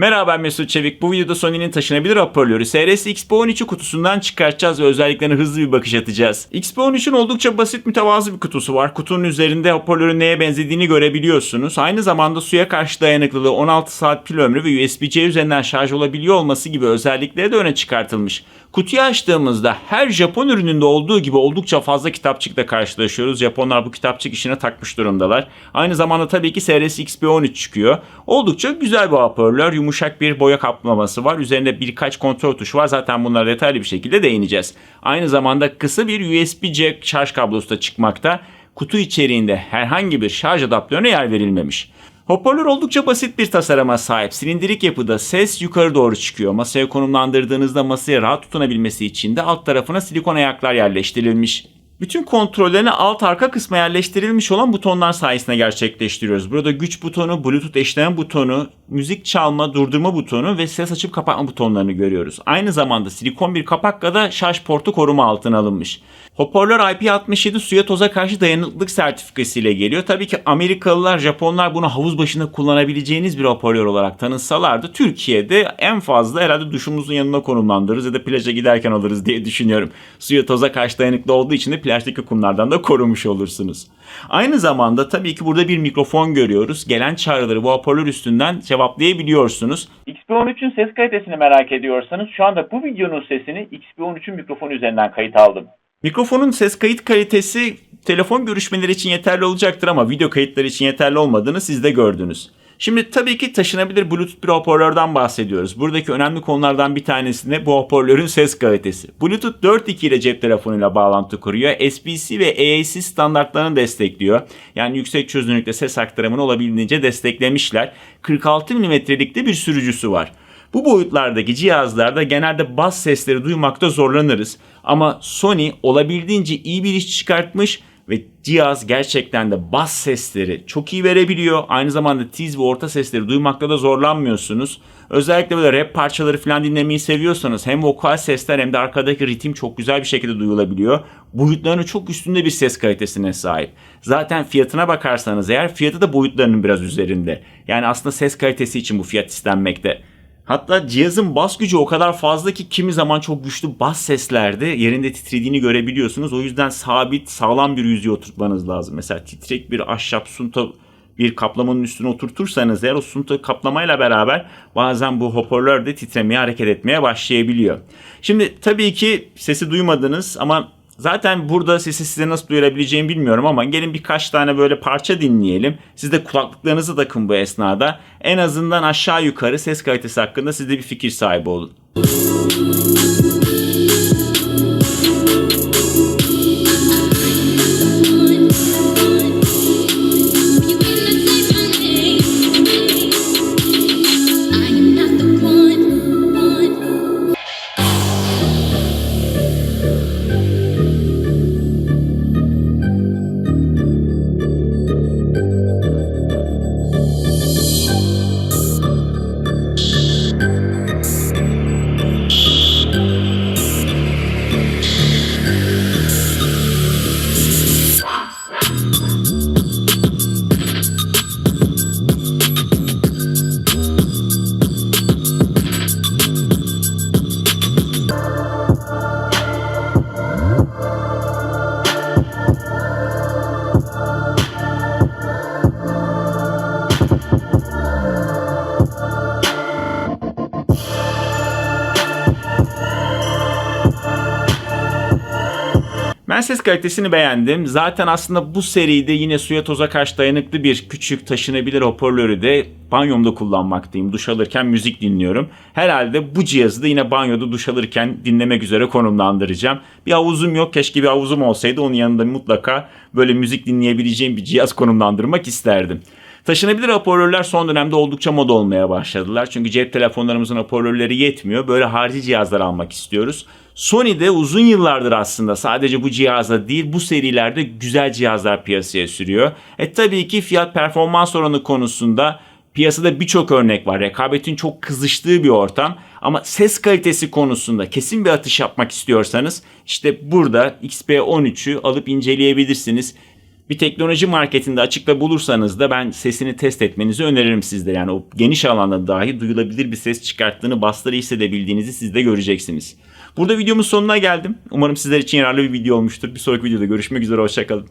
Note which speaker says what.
Speaker 1: Merhaba ben Mesut Çevik. Bu videoda Sony'nin taşınabilir hoparlörü SRS XP13'ü kutusundan çıkartacağız ve özelliklerine hızlı bir bakış atacağız. XP13'ün oldukça basit mütevazı bir kutusu var. Kutunun üzerinde hoparlörün neye benzediğini görebiliyorsunuz. Aynı zamanda suya karşı dayanıklılığı, 16 saat pil ömrü ve USB-C üzerinden şarj olabiliyor olması gibi özellikleri de öne çıkartılmış. Kutuyu açtığımızda her Japon ürününde olduğu gibi oldukça fazla kitapçıkla karşılaşıyoruz. Japonlar bu kitapçık işine takmış durumdalar. Aynı zamanda tabii ki SRS XP13 çıkıyor. Oldukça güzel bir hoparlör. Yumuşak bir boya kaplaması var. Üzerinde birkaç kontrol tuşu var. Zaten bunlara detaylı bir şekilde değineceğiz. Aynı zamanda kısa bir USB-C şarj kablosu da çıkmakta. Kutu içeriğinde herhangi bir şarj adaptörüne yer verilmemiş. Hoparlör oldukça basit bir tasarıma sahip. Silindirik yapıda ses yukarı doğru çıkıyor. Masaya konumlandırdığınızda masaya rahat tutunabilmesi için de alt tarafına silikon ayaklar yerleştirilmiş. Bütün kontrollerini alt arka kısma yerleştirilmiş olan butonlar sayesinde gerçekleştiriyoruz. Burada güç butonu, bluetooth eşleme butonu, müzik çalma, durdurma butonu ve ses açıp kapatma butonlarını görüyoruz. Aynı zamanda silikon bir kapakla da şarj portu koruma altına alınmış. Hoparlör IP67 suya toza karşı dayanıklılık sertifikası ile geliyor. Tabii ki Amerikalılar, Japonlar bunu havuz başında kullanabileceğiniz bir hoparlör olarak tanısalardı Türkiye'de en fazla herhalde duşumuzun yanına konumlandırırız ya da plaja giderken alırız diye düşünüyorum. Suya toza karşı dayanıklı olduğu için de plajdaki kumlardan da korumuş olursunuz. Aynı zamanda tabii ki burada bir mikrofon görüyoruz. Gelen çağrıları bu hoparlör üstünden cevaplayabiliyorsunuz.
Speaker 2: XP13'ün ses kalitesini merak ediyorsanız şu anda bu videonun sesini XP13'ün mikrofonu üzerinden kayıt aldım.
Speaker 1: Mikrofonun ses kayıt kalitesi telefon görüşmeleri için yeterli olacaktır ama video kayıtları için yeterli olmadığını siz de gördünüz. Şimdi tabii ki taşınabilir Bluetooth bir hoparlörden bahsediyoruz. Buradaki önemli konulardan bir tanesi de bu hoparlörün ses kalitesi. Bluetooth 4.2 ile cep telefonuyla bağlantı kuruyor. SBC ve AAC standartlarını destekliyor. Yani yüksek çözünürlükte ses aktarımını olabildiğince desteklemişler. 46 mm'lik de bir sürücüsü var. Bu boyutlardaki cihazlarda genelde bas sesleri duymakta zorlanırız. Ama Sony olabildiğince iyi bir iş çıkartmış ve cihaz gerçekten de bas sesleri çok iyi verebiliyor. Aynı zamanda tiz ve orta sesleri duymakta da zorlanmıyorsunuz. Özellikle böyle rap parçaları falan dinlemeyi seviyorsanız hem vokal sesler hem de arkadaki ritim çok güzel bir şekilde duyulabiliyor. Boyutlarının çok üstünde bir ses kalitesine sahip. Zaten fiyatına bakarsanız eğer fiyatı da boyutlarının biraz üzerinde. Yani aslında ses kalitesi için bu fiyat istenmekte. Hatta cihazın bas gücü o kadar fazla ki kimi zaman çok güçlü bas seslerde yerinde titrediğini görebiliyorsunuz. O yüzden sabit, sağlam bir yüzeye oturtmanız lazım. Mesela titrek bir ahşap sunta bir kaplamanın üstüne oturtursanız eğer o sunta kaplamayla beraber bazen bu hoparlör de titremeye hareket etmeye başlayabiliyor. Şimdi tabii ki sesi duymadınız ama Zaten burada sesi size nasıl duyurabileceğimi bilmiyorum ama gelin birkaç tane böyle parça dinleyelim. Siz de kulaklıklarınızı takın bu esnada. En azından aşağı yukarı ses kalitesi hakkında siz de bir fikir sahibi olun. Ben ses kalitesini beğendim. Zaten aslında bu seride yine suya toza karşı dayanıklı bir küçük taşınabilir hoparlörü de banyomda kullanmaktayım. Duş alırken müzik dinliyorum. Herhalde bu cihazı da yine banyoda duş alırken dinlemek üzere konumlandıracağım. Bir havuzum yok. Keşke bir havuzum olsaydı. Onun yanında mutlaka böyle müzik dinleyebileceğim bir cihaz konumlandırmak isterdim. Taşınabilir hoparlörler son dönemde oldukça moda olmaya başladılar. Çünkü cep telefonlarımızın hoparlörleri yetmiyor. Böyle harici cihazlar almak istiyoruz. Sony de uzun yıllardır aslında sadece bu cihazda değil bu serilerde güzel cihazlar piyasaya sürüyor. E tabii ki fiyat performans oranı konusunda piyasada birçok örnek var. Rekabetin çok kızıştığı bir ortam. Ama ses kalitesi konusunda kesin bir atış yapmak istiyorsanız işte burada XP13'ü alıp inceleyebilirsiniz. Bir teknoloji marketinde açıkta bulursanız da ben sesini test etmenizi öneririm sizde. Yani o geniş alanda dahi duyulabilir bir ses çıkarttığını bastırı hissedebildiğinizi siz de göreceksiniz. Burada videomun sonuna geldim. Umarım sizler için yararlı bir video olmuştur. Bir sonraki videoda görüşmek üzere. Hoşçakalın.